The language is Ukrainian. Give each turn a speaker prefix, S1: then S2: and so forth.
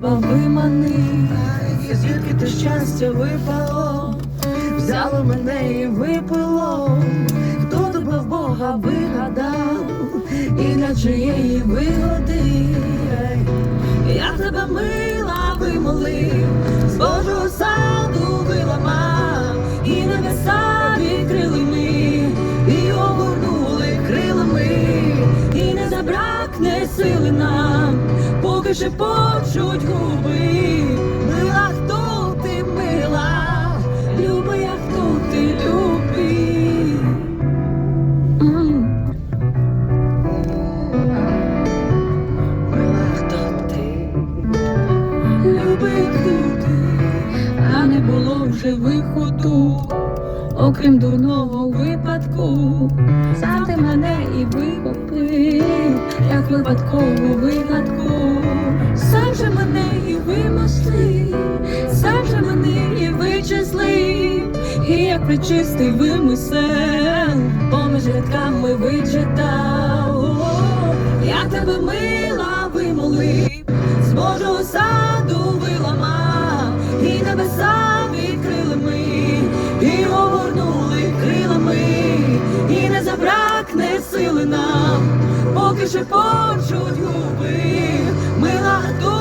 S1: Вимани, і звідки те щастя випало, взяло мене і випило, хто тебе в Бога вигадав, і для чиєї вигоди, я тебе мила вимолив, з Божого саду виламав, і небеса відкрили ми, і огорнули крилами, і не забракне сили нам, поки ще почуть губи. Мила, хто ти мила, люби, я хто ти любий. М. Мила, хто ти, люби, хто ти, а не було вже виходу. Окрім дурного випадку, сам ти мене і вихопив, як випадкову вигадку, сам же мене і вимослив, сам же мене і вичислив, і як причистий вимисел, поміж рядками вичитав, я тебе мила вимолив, з Божого саду виламав, і небеса відкрили ми, і огорнули крилами, і не забракне сили нам, поки ще почуть губи, мила, хто ти мила,